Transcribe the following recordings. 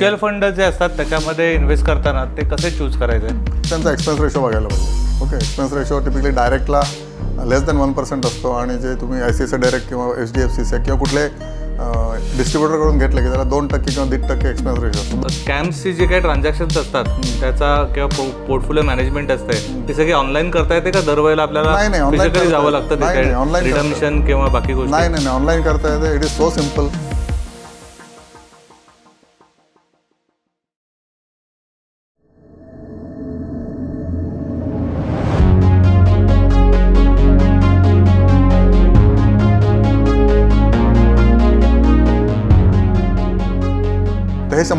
Mutual fund जे असतात त्याच्यामध्ये इन्व्हेस्ट करताना ते कसे चूज करायचे? त्यांचा एक्सपेन्स रेशो बघायला पाहिजे. ओके एक्सपेन्स रेशो टिपिकली डायरेक्टला लेस दॅन वन पर्सेंट असतो आणि जे तुम्ही आय सी सी डायरेक्ट किंवा एच डी एफ सी किंवा कुठले डिस्ट्रीब्युटरकडून घेतले की त्याला दोन टक्के किंवा दीड टक्के एक्सपेन्स रेशो असतो. कॅम्पची जे काही ट्रान्झॅक्शन्स असतात त्याचा किंवा पोर्टफोलिओ मॅनेजमेंट असते ती सगळी ऑनलाईन करता येते का? दरवेळेला आपल्याला नाही, नाही, करता जावं. लागतं करता रिडम्शन किंवा बाकी गोष्टी? नाही नाही नाही ऑनलाईन करता येते. इट इज सो सिंपल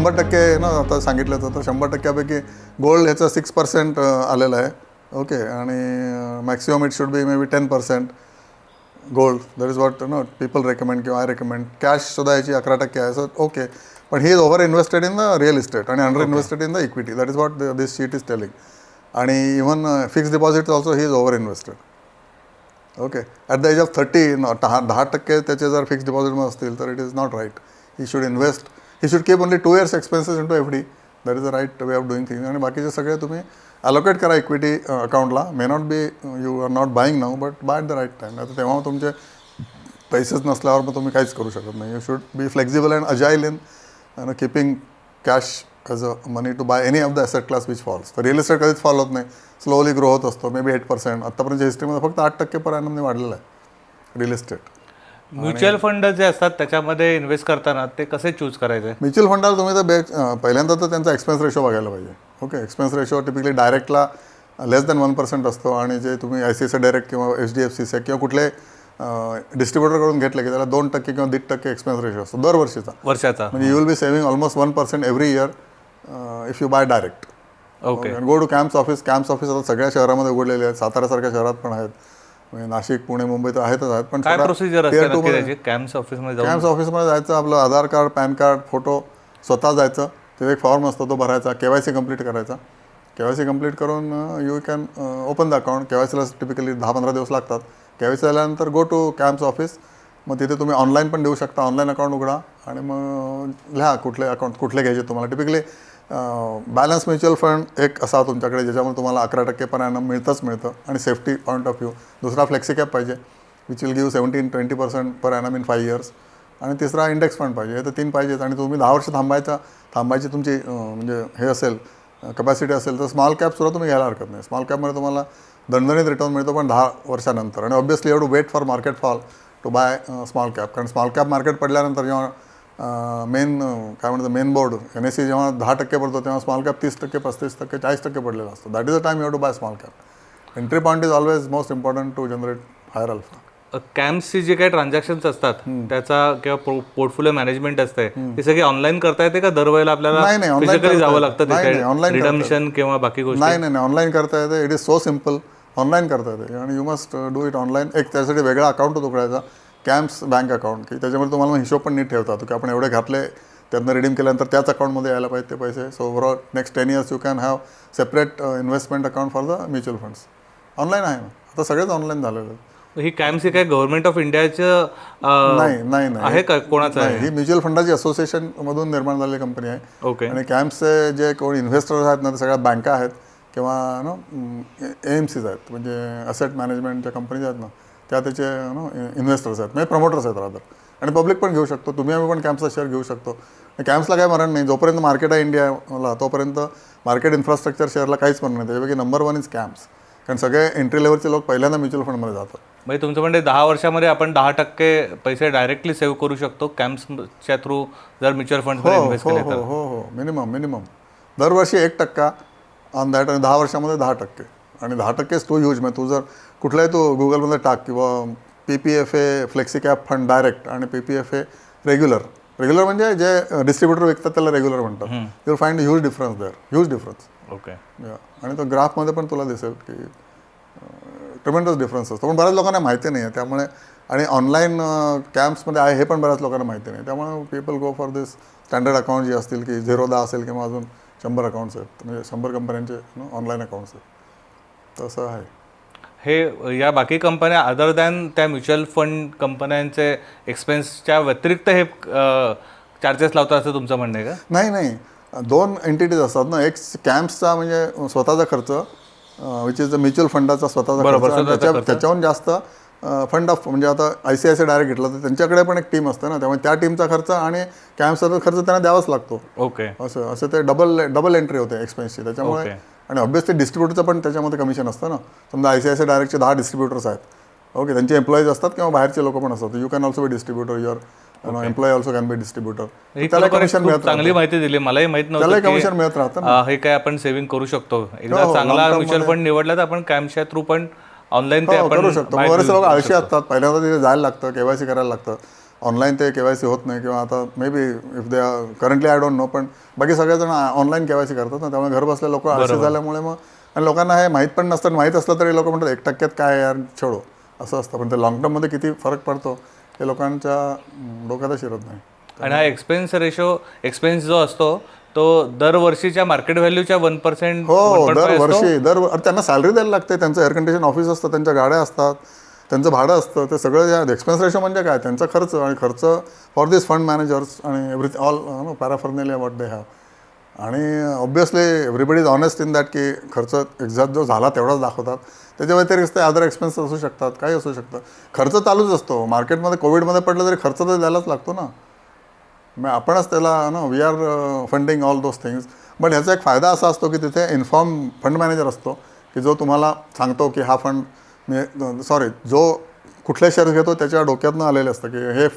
शंभर टक्के ना आता सांगितलं तर शंभर टक्क्यापैकी गोल्ड ह्याचं सिक्स पर्सेंट आलेलं आहे. ओके आणि maximum it should be may be ten percent gold that is what no people recommend किंवा आय रेकमेंड कॅश सुद्धा याची अकरा टक्के आहे. सो ओके पण he is over invested in the real estate आणि under invested in the equity that is what this sheet is telling आणि even fix deposit also he is over invested okay at the age of thirty दहा दहा टक्के त्याचे जर fix डिपॉझिटमध्ये असतील तर it is not right he should invest he should keep only two years expenses in two F D that is a right way of doing thing आणि बाकीचे सगळे तुम्ही अलोकेट करा इक्विटी अकाउंटला may not be you are not buying now but buy at the right time आता तेव्हा तुमचे पैसेच नसल्यावर मग तुम्ही काहीच करू शकत नाही. You should be flexible and agile in keeping cash as a money to buy any of the asset class which falls तर रिअल इस्टेट कधीच फॉल होत नाही. स्लोली ग्रो होत असतो. मे बी एट पर्सेंट आत्तापर्यंत हिस्ट्रीमध्ये फक्त आठ टक्के पर ॲनमने वाढलेलं आहे. रिअल इस्टेट म्युच्युअल फंड जे असतात त्याच्यामध्ये इन्व्हेस्ट करताना ते कसे चूज करायचे? म्युच्युअल फंडाला तुम्ही तर बे अं, पहिल्यांदा तर त्यांचा एक्सपेन्स रेशो बघायला पाहिजे. ओके एक्सपेन्स रेशो टिपिकली डायरेक्टला लेस दॅन वन पर्सेंट असतो आणि जे तुम्ही आय सी सी डायरेक्ट किंवा एच डी एफ सी किंवा कुठले डिस्ट्रीब्युटरकडून घेतले की त्याला दोन टक्के किंवा दीड टक्के एक्सपेन्स रेशो असतो दरवर्षीचा. वर्षाचा. म्हणजे you will be saving almost one percent every year if you buy direct okay go to CAMS office CAMS office आता सगळ्या शहरामध्ये उघडलेले आहेत साताऱ्यासारख्या शहरात पण आहेत. म्हणजे नाशिक पुणे मुंबई तर आहेतच आहेत पण काय प्रोसिजर असते ऑफिसमध्ये कॅम्प्स ऑफिसमध्ये जायचं आपलं Aadhaar card PAN card photo स्वतः जायचं. तिथे एक फॉर्म असतो तो भरायचा के वाय सी कंप्लीट करायचा. के वाय सी कंप्लीट करून you can open the account K Y सीला टिपिकली दहा पंधरा दिवस लागतात. के वाय सी झाल्यानंतर गो टू कॅम्प्स ऑफिस मग तिथे तुम्ही ऑनलाईन पण देऊ शकता. ऑनलाईन अकाउंट उघडा आणि मग लिहा कुठले अकाउंट कुठले घ्यायचे तुम्हाला. टिपिकली बॅलन्स म्युच्युअल फंड एक असा तुमच्याकडे ज्याच्यामुळे तुम्हाला अकरा टक्के पर ॲनम मिळतंच मिळतं आणि सेफ्टी पॉईंट ऑफ व्ह्यू दुसरा फ्लेक्सी कॅप पाहिजे which will give seventeen twenty percent per annum in five years आणि तिसरा इंडेक्स फंड पाहिजे हे तर तीन पाहिजेत आणि तुम्ही दहा वर्ष थांबायचा थांबायची तुमची म्हणजे हे असेल कपॅसिटी असेल तर स्मॉल कॅपसुद्धा तुम्ही घ्यायला हरकत नाही. स्मॉल कॅपमध्ये तुम्हाला दणदणीत रिटर्न मिळतो पण दहा वर्षानंतर. आणि obviously you to wait for market fall to buy small cap कारण स्मॉल कॅप मार्केट पडल्यानंतर जेव्हा मेन काय म्हणतं main board N S C जेव्हा दहा टक्के पडतो तेव्हा स्मॉल कॅप तीस टक्के पस्तीस टक्के चाळीस टक्के पडलेला असतो. That is a time you to buy small cap entry point is always most important to generate higher alpha कॅम्पची जे काही ट्रान्झॅक्शन्स असतात त्याचा किंवा पोर्टफोलिओ मॅनेजमेंट असते ती सगळी ऑनलाईन करता येते का? दरवेळेला आपल्याला फिजिकली जावं. लागतं करता रिडम्शन किंवा बाकी गोष्टी? नाही नाही नाही ऑनलाईन करता येते. It is so simple online करता येते. आणि you must do it online एक त्यासाठी वेगळा अकाउंट उघडायचा कॅम्प्स बँक अकाउंट की त्याच्यामध्ये तुम्हाला मग हिशोब पण नीट ठेवता की आपण एवढे घातले त्यातनं रिडीम केल्यानंतर त्याच अकाउंटमध्ये यायला पाहिजे ते पैसे. So overall next ten years you can have separate investment account for the mutual funds online आहे आता सगळेच ऑनलाईन झालेलं आहे ही कॅम्पची काय गव्हर्नमेंट ऑफ इंडियाचं नाही नाही नाही. आहे का? कोणाचं नाही आहे? ही म्युच्युअल फंडाची असोसिएशन मधून निर्माण झालेली कंपनी आहे. ओके आणि कॅम्प्सचे जे कोण इन्व्हेस्टर्स आहेत ना ते सगळ्या बँका आहेत किंवा नो एम सीज आहेत म्हणजे असेट मॅनेजमेंटच्या कंपनीज आहेत ना. त्या त्याचे नो इन्व्हेस्टर्स आहेत म्हणजे प्रमोटर्स आहेत रादर आणि पब्लिक पण घेऊ शकतो तुम्ही आम्ही पण कॅम्पचा शेअर घेऊ शकतो. कॅम्प्सला काय मरण नाही जोपर्यंत मार्केट आहे इंडियाला तोपर्यंत मार्केट इन्फ्रास्ट्रक्चर शेअरला काहीच मरण नाही. त्याच्यापैकी नंबर वन इज कॅम्प्स कारण सगळे एंट्री लेवलचे लोक पहिल्यांदा म्युच्युअल फंडमध्ये जातात. म्हणजे तुमचं म्हणजे दहा वर्षामध्ये आपण दहा टक्के पैसे डायरेक्टली सेव्ह करू शकतो कॅम्प्सच्या थ्रू जर म्युच्युअल हो इन्व्हेस्ट हो हो तर. हो हो. मिनिमम मिनिमम दरवर्षी एक टक्का ऑन दॅट आणि दहा वर्षामध्ये दहा टक्के. आणि दहा टक्केच तू यूज म्हणजे तू जर कुठलाही तू गुगलमध्ये टाक किंवा P P F A flexi cap fund direct आणि P P F A regular regular म्हणजे जे डिस्ट्रीब्युटर विकतात त्याला रेग्युलर म्हणतात. You find huge difference there huge difference okay या आणि तो ग्राफमध्ये पण तुला दिसेल की ट्रिमेंडस डिफरन्स असतो. पण बऱ्याच लोकांना माहिती नाही आहे त्यामुळे आणि ऑनलाईन कॅम्प्समध्ये आहे हे पण बऱ्याच लोकांना माहिती नाही त्यामुळे people go for this standard account जे असतील की झिरो दहा असेल किंवा अजून शंभर अकाउंट्स आहेत. म्हणजे शंभर कंपन्यांचे ऑनलाईन अकाउंट्स आहेत. तसं आहे. हे या बाकी कंपन्या अदर दॅन त्या म्युच्युअल फंड कंपन्यांचे एक्सपेन्सच्या व्यतिरिक्त हे चार्जेस लावतात असं तुमचं म्हणणं आहे का? नाही नाही. दोन एंटिटीज असतात ना. एक कॅम्प्सचा म्हणजे स्वतःचा खर्च विच इज द म्युच्युअल फंडाचा स्वतःचा बरोबर, खर्च त्याच्या. त्याच्याहून जास्त फंड ऑफ म्हणजे आता I C I C direct घेतलं तर त्यांच्याकडे पण एक टीम असते ना. त्यामुळे त्या टीमचा खर्च आणि कॅम्पचा खर्च त्यांना द्यावाच लागतो. ओके असं असं ते डबल डबल एंट्री होते एक्सपेन्सची त्याच्यामुळे. आणि ऑब्विसली डिस्ट्रीब्युटरचं पण त्याच्यामध्ये कमिशन असतं ना. समजा आय सी आय सी डायरेक्टचे दहा डिस्ट्रीब्युटर्स आहेत. ओके त्यांचे एम्प्लॉईज असतात किंवा बाहेरचे लोक पण असतात. You can also be distributor your employee also can be distributor त्याला कमिशन मिळत चांगली माहिती दिली. मलाही माहीत नव्हतं कमिशन मिळत राहतं हे काय आपण सेव्हिंग करू शकतो. एकदा हो, चांगला म्युच्युअल फंड निवडला तर आपण कॅम्पच्या थ्रू पण ऑनलाईन ते हो, करू शकतो. बरेचसे लोक आळशी. असतात. पहिल्यांदा तिथे जायला लागतं केवायसी करायला लागतं. ऑनलाईन ते केवायसी होत नाही किंवा आता maybe if they currently I don't know पण बाकी सगळेजण ऑनलाईन केवायसी करतात ना त्यामुळे घर बसल्या लोक आळशी झाल्यामुळे मग आणि लोकांना हे माहीत पण नसतं माहीत असलं तरी लोक म्हणतात एक टक्क्यात काय यार छोडो. असं असतं. पण ते लॉंग टर्ममध्ये किती फरक पडतो हे लोकांच्या अं, डोक्यातच शिरत नाही. आणि हा एक्सपेन्स रेशो एक्सपेन्स जो असतो तो दरवर्षीच्या मार्केट व्हॅल्यूच्या वन पर्सेंट हो दरवर्षी दर त्यांना सॅलरी द्यायला लागते त्यांचं एअर कंडिशन ऑफिस असतं त्यांच्या गाड्या असतात त्यांचं भाडं असतं ते सगळं या एक्सपेन्स रेशो म्हणजे काय? त्यांचा खर्च आणि खर्च फॉर दिस फंड मॅनेजर्स आणि every all no paraphernalia what they have आणि obviously everybody is honest in that की खर्च एक्झॅक्ट जो झाला तेवढाच दाखवतात. त्याच्या व्यतिरिक्त अदर एक्सपेन्स असू शकतात काही असू शकतं. खर्च चालूच असतो. मार्केटमध्ये कोविडमध्ये पडलं तरी खर्च तर द्यायलाच लागतो ना. मग आपणच त्याला ना we are funding all those things but ह्याचा एक फायदा असा असतो की तिथे इन्फॉर्म फंड मॅनेजर असतो की जो तुम्हाला सांगतो की हा फंड मी सॉरी जो कुठले शेअर्स घेतो त्याच्या डोक्यातनं आलेले असतं की हे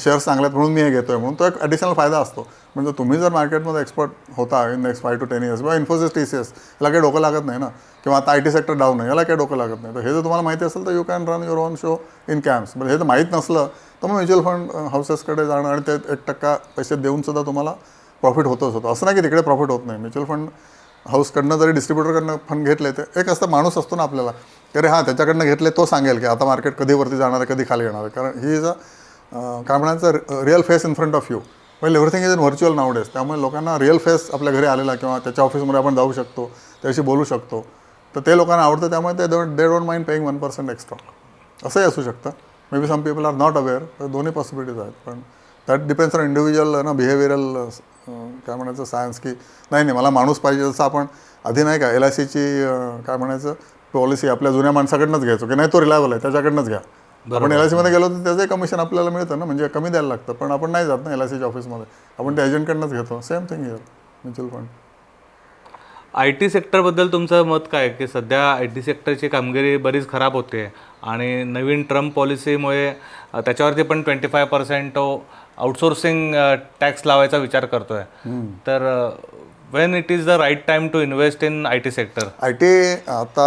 शेअर्स चांगले आहेत म्हणून मी हे घेतोय म्हणून तो एक ॲडिशनल फायदा असतो. म्हणजे तुम्ही जर मार्केटमध्ये एक्सपर्ट होता in next five to ten years किंवा इन्फोसिस टी सी एस याला काही डोकं लागत नाही ना? किंवा आता आय टी सेक्टर डाऊन आहे याला काही डोकं लागत नाही. तर हे जर तुम्हाला माहिती असेल तर you can run your own show in camps म्हणजे हे जर माहीत नसलं तर मग म्युच्युअल फंड हाऊसेसकडे जाणं आणि ते एक टक्का पैसे देऊन सुद्धा तुम्हाला प्रॉफिट होतच होतं. असं नाही की तिकडे प्रॉफिट होत नाही. म्युच्युअल फंड हाऊसकडनं जरी डिस्ट्रीब्युटरकडनं फंड घेतले तर एक असतं माणूस असतो ना आपल्याला. की अरे हां त्याच्याकडनं घेतले तो सांगेल की आता मार्केट कधी वरती जाणार आहे कधी खाली येणार आहे. कारण ही इज अ काय म्हणायचं real face in front of you well everything is in virtual nowadays त्यामुळे लोकांना रिअल फेस आपल्या घरी आलेला किंवा त्याच्या ऑफिसमध्ये आपण जाऊ शकतो त्याशी बोलू शकतो. तर ते लोकांना आवडतं त्यामुळे ते don't they don't mind paying one percent extra असंही असू शकतं. Maybe some people are not aware तर दोन्ही पॉसिबिलिटीज आहेत. पण दॅट डिपेंड्स ऑन इंडिव्हिज्युअल ना बिहेवियरल काय म्हणायचं सायन्स की नाही नाही मला माणूस पाहिजे जसं आपण आधी नाही का एल आय सीची काय म्हणायचं पॉलिसी आपल्या जुन्या माणसाकडनंच घ्यायचो की नाही तो रिलायबल आहे त्याच्याकडनंच घ्या. आपण एल आय सीमध्ये गेलो तर त्याचंही कमिशन आपल्याला मिळतं ना म्हणजे कमी द्यायला लागतं पण आपण नाही जात ना एल आय सीच्या ऑफिसमध्ये आपण त्या एजंटकडनंच घेतो same thing here mutual fund I T सेक्टरबद्दल तुमचं मत काय की सध्या आय टी सेक्टरची कामगिरी बरीच खराब होते आणि नवीन ट्रम्प पॉलिसीमुळे त्याच्यावरती पण twenty five percent outsourcing tax लावायचा विचार करतोय. तर when it is the right time to invest in I T sector I T आता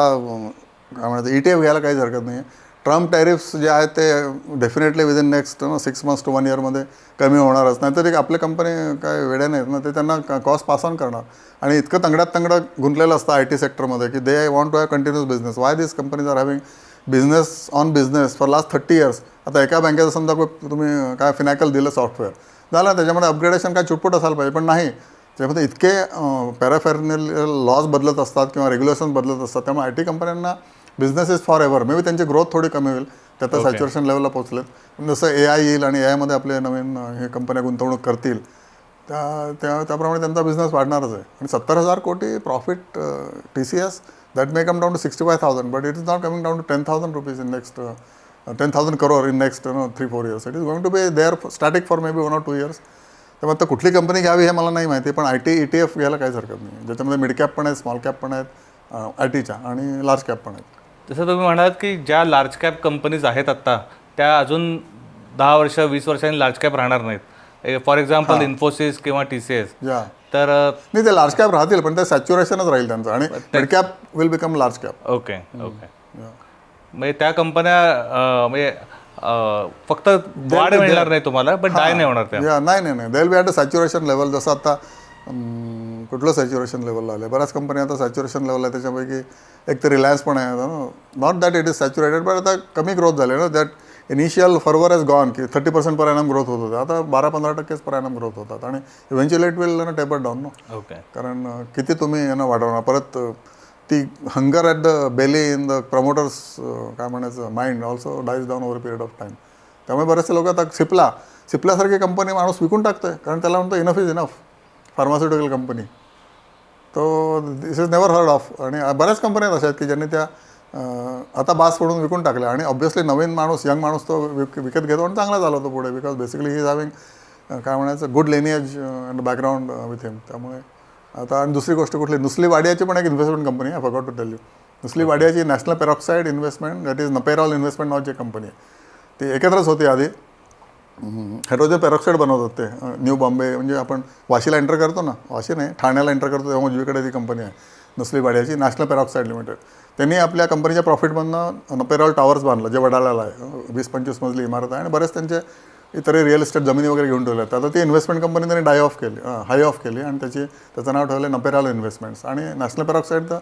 काय म्हणतात ई टी एफ घ्यायला काहीच हरकत नाही आहे ट्रम्प टॅरिफ्स जे आहेत ते डेफिनेटली विदिन नेक्स्ट ना सिक्स मंथ्स टू वन इयरमध्ये कमी होणारच. नाही तर आपले कंपनी काय वेड्या नाहीत ना ते त्यांना कॉस्ट पास ऑन करणार. आणि इतकं तंगड्यात तंगडं गुंतलेलं असतं आय टी सेक्टरमध्ये की they want to have continuous business why this companies are having business on business for last thirty years आता एका बँकेचं समजा तुम्ही काय फिनॅकल दिलं सॉफ्टवेअर झालं त्याच्यामध्ये अपग्रेडेशन काय चुटपुट असायला पाहिजे. पण नाही. त्यामध्ये इतके पॅराफेरनल लॉज बदलत असतात किंवा रेग्युलेशन बदलत असतात. त्यामुळे आय टी कंपन्यांना business is forever may be त्यांची ग्रोथ थोडी कमी होईल. त्या तर सॅच्युरेशन लेवलला पोहोचलेत. जसं ए आय येईल आणि ए आयमध्ये आपले नवीन हे कंपन्या गुंतवणूक करतील त्या त्या त्याप्रमाणे त्यांचा बिझनेस वाढणारच आहे. आणि सत्तर हजार कोटी profit T C S that may come down to sixty five thousand but it is not coming down to ten thousand rupees in next ten thousand crore in next no three four years it is going to be there static for maybe one or two years तर आता कुठली company घ्यावी हे मला नाही माहिती पण I T E T F घ्यायला काहीच हरकत नाही. ज्याच्यामध्ये मिड कॅप पण आहेत स्मॉल कॅप पण आहेत आय टीच्या आणि लार्ज कॅप पण आहेत. जसं तुम्ही म्हणालात की ज्या लार्ज कॅप कंपनीज आहेत आत्ता त्या अजून दहा वर्ष वीस वर्षांनी लार्ज कॅप राहणार नाहीत. फॉर एक्झाम्पल इन्फोसिस किंवा टी सी एस तर नाही ते लार्ज कॅप राहतील पण ते सॅच्युरेशनच राहील त्यांचं आणि mid cap will become large cap okay okay. म्हणजे त्या कंपन्या म्हणजे फक्त वाढ मिळणार नाही तुम्हाला पण डाय नाही होणार त्या. नाही नाही नाही. They'll be at a saturation level जसं आता कुठलं सॅच्युरेशन लेवलला आलं बऱ्याच कंपन्या आता सॅच्युरेशन लेवल आहे त्याच्यापैकी एक तर रिलायन्स पण आहे. Not that it is saturated but आता कमी ग्रोथ झाली ना that initial fervour has gone की thirty percent per annum growth होत होते. आता बारा पंधरा टक्केच पर एनम ग्रोथ होतात. आणि इव्हेंच्युअली इट विल ना टेपर डाऊन नो ओके कारण किती तुम्ही यांना वाढवणार? परत ती hunger at the belly in the promoters काय म्हणायचं mind also dies down over period of time त्यामुळे बरेचसे लोक आता सिप्ला सिप्लासारखी कंपनी माणूस विकून टाकतोय. कारण त्याला म्हणतो enough is enough pharmaceutical company तो this is never heard of आणि बऱ्याच कंपन्या आहेत अशा आहेत की ज्यांनी त्या आता बास पडून विकून टाकल्या आणि ऑब्व्हियसली नवीन माणूस यंग माणूस तो विक विकत घेतो आणि चांगला चालवतो पुढे. Because basically he is having काय म्हणायचं good lineage and background with him त्यामुळे आता आणि दुसरी गोष्ट कुठली? नुसली वाडियाची पण एक इन्व्हेस्टमेंट कंपनी आहे forgot to tell you Nusli वाडियाची national peroxide investment that is Naperol investment नावाची कंपनी आहे. ती एकत्रच होती आधी. हायड्रोजन पेरॉक्साईड बनवतात ते न्यू बॉम्बे म्हणजे आपण वाशीला एंटर करतो ना वाशी नाही ठाण्याला एंटर करतो तेव्हा उजवीकडे ती कंपनी आहे. नुसली वाड्याची नॅशनल पेरॉक्साईड लिमिटेड त्यांनी आपल्या कंपनीच्या प्रॉफिटमधनं पेरॉल टॉवर्स बांधलं जे वडाळ्याला आहे. वीस पंचवीस मजली इमारत आहे आणि बरेच त्यांचे इतर रिअल इस्टेट जमिनी वगैरे घेऊन ठेवल्या आहेत. आता ती इन्व्हेस्टमेंट कंपनी त्यांनी डाय ऑफ केली हाय ऑफ केली आणि त्याची त्याचं नाव ठेवलं नपेराल इन्व्हेस्टमेंट्स आणि नॅशनल पेरॉक्साईड तर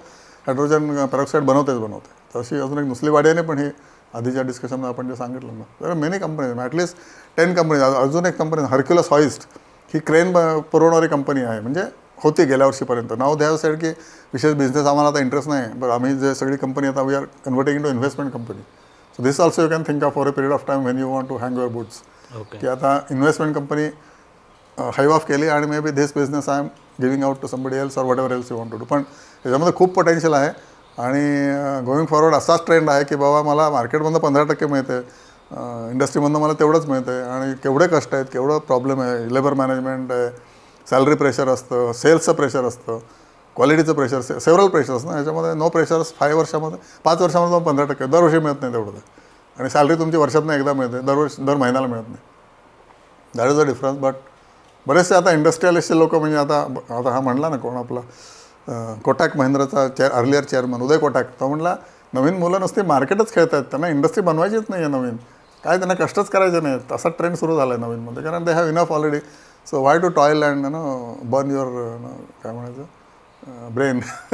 हायड्रोजन पेरॉक्साईड बनवतेच बनवते. तशी अजून एक नुसली वाड्याने पण ही आधीच्या डिस्कशनमध्ये आपण जे सांगितलं ना तर many companies at least ten companies अजून एक कंपनी हर्क्युलस हॉइस्ट ही क्रेन ब- पुरवणारी कंपनी आहे. म्हणजे होती गेल्या वर्षीपर्यंत. नाव द्यावं साईड की विशेष बिझनेस आम्हाला आता इंटरेस्ट नाही. पण आम्ही जे सगळी कंपनी आता we are converting to investment company so this also you can think of for a period of time when you want to hang your boots okay की आता इन्व्हेस्टमेंट कंपनी हाईव ऑफ केली आणि maybe this business I am giving out to somebody else or whatever else you want to do पण त्याच्यामध्ये खूप potential आहे. आणि going forward असाच ट्रेंड आहे की बाबा मला मार्केटमधनं पंधरा टक्के मिळते इंडस्ट्रीमधनं मला तेवढंच मिळतं आहे आणि केवढे कष्ट आहेत केवढं प्रॉब्लेम आहे. लेबर मॅनेजमेंट आहे. सॅलरी प्रेशर असतं सेल्सचं प्रेशर असतं क्वालिटीचं प्रेशर से सेवरल प्रेशर्स ना याच्यामध्ये नो प्रेशर्स फाय वर्षामध्ये पाच वर्षामध्ये पण पंधरा टक्के दरवर्षी मिळत नाही तेवढं ते. आणि सॅलरी तुमची वर्षातनं एकदा मिळते दरवर्षी दर महिन्याला मिळत नाही. That is a difference but बरेचसे आता इंडस्ट्रियलिस्टचे लोक म्हणजे आता आता हा म्हणला ना कोण आपला Kotak महिंद्राचा chair earlier chairman Uday Kotak तो म्हणला नवीन मुलं नुसती मार्केटच खेळत आहेत त्यांना इंडस्ट्री बनवायचीच नाही आहे नवीन. काय त्यांना कष्टच करायचे नाहीत असा ट्रेंड सुरू झाला आहे नवीनमध्ये कारण they have enough already so why to toil and no burn your काय म्हणायचं? ब्रेन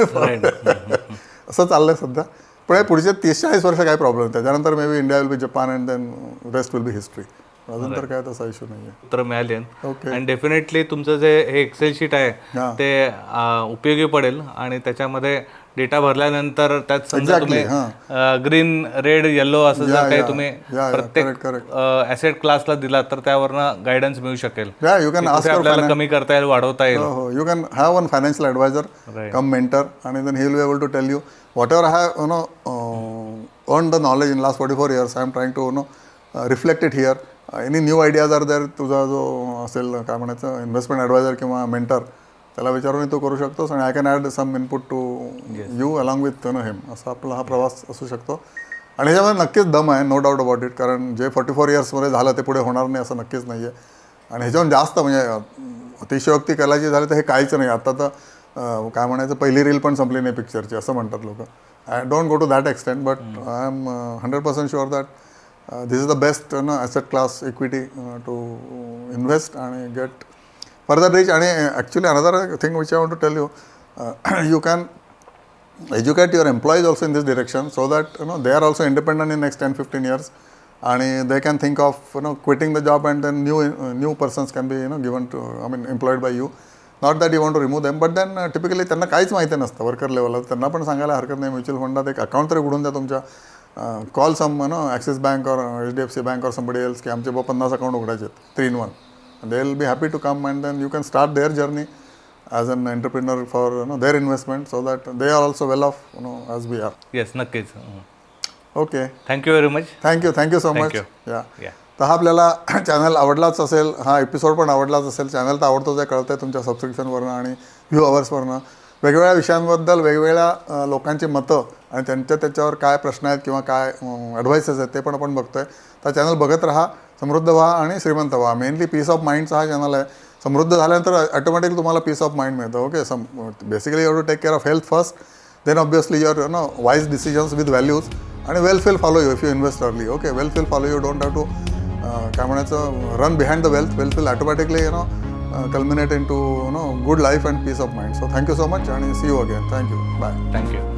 असं चाललं आहे सध्या. पण हे पुढचे तीस चाळीस वर्ष काय प्रॉब्लेम त्याच्यानंतर maybe India will be Japan and then rest will be history अजून तर काय तसा इश्यू नाही उत्तर मिळाली ओके आणि डेफिनेटली तुमचं जे हे एक्सेल शीट आहे हां. ते उपयोगी पडेल आणि त्याच्यामध्ये डेटा भरल्यानंतर त्यात समजा Exactly, तुम्ही ग्रीन रेड येलो असं जर या, काही या. तुम्ही या, या, प्रत्येक correct. ऍसेट क्लासला दिला तर त्यावरनं गायडन्स मिळू शकेल. या यू कॅन कुठे आपल्याला कमी करता येईल वाढवता येईल. हो हो. You can have one financial adviser Right. Cum mentor आणि then he will be able to tell you whatever have know earn the knowledge in last forty four years I am trying to no reflect it here any new ideas are there तुझा जो असेल काय म्हणायचं investment adviser किंवा mentor त्याला विचारून तू करू शकतोस आणि I can add some input to you along with no him असा आपला हा प्रवास असू शकतो. आणि ह्याच्यामध्ये नक्कीच दम आहे नो डाऊट अबाउट इट कारण जे फोर्टी फोर इयर्समध्ये झालं ते पुढे होणार नाही असं नक्कीच नाही आहे आणि ह्याच्याहून जास्त म्हणजे अतिशयोक्ती करायची झाली तर हे काहीच नाही. आता तर काय म्हणायचं पहिली रील पण संपली नाही पिक्चरची असं म्हणतात लोक. I don't go to that extent but I am hundred percent sure that this is the best no asset class equity to invest आणि गेट फर्दर रिच आणि actually another thing which I want to tell you you can educate your employees also in this direction so that you know they are also independent in next 10 15 years and they can think of you know quitting the job and then new uh, new persons can be you know given to i mean employed by you not that you want to remove them but then uh, typically त्यांना काहीच माहिती नसतं worker लेवलला त्यांना पण सांगायला हरकत नाही म्युच्युअल फंडात एक अकाउंट तरी उघडून द्या तुमच्या call some no Axis Bank और H D F C bank और समबडी एल्स की आमचे बा पन्नास अकाउंट उघडायचे three in one they will be happy to come and then you can start their journey entrepreneur for you know their investment so that they are also well off you know as we are. Yes नक्कीच. okay. Thank you very much Thank much. you. yeah. या तर हा आपल्याला channel आवडलाच असेल हा episode पण आवडलाच असेल channel तर आवडतोच आहे कळतं आहे तुमच्या सबस्क्रिप्शनवरनं आणि व्ह्यू अवर्सवरनं वेगवेगळ्या विषयांबद्दल वेगवेगळ्या लोकांची मतं आणि त्यांच्या त्याच्यावर काय प्रश्न आहेत किंवा काय ॲडवाईसेस आहेत ते पण आपण बघतोय. तर चॅनल बघत राहा समृद्ध व्हा आणि श्रीमंत व्हा. मेनली पीस ऑफ माइंडचा हा चॅनल आहे. समृद्ध झाल्यानंतर ऑटोमॅटिकली तुम्हाला पीस ऑफ माइंड मिळतं. Okay some basically you to take care of health first then obviously your no wise decisions with values आणि well feel follow you if you invest early okay well feel follow you don't have to काय म्हणायचं run behind the wealth well feel automatically you know Uh, culminate into you know good life and peace of mind. So thank you so much and see you again. Thank you. Bye. Thank you.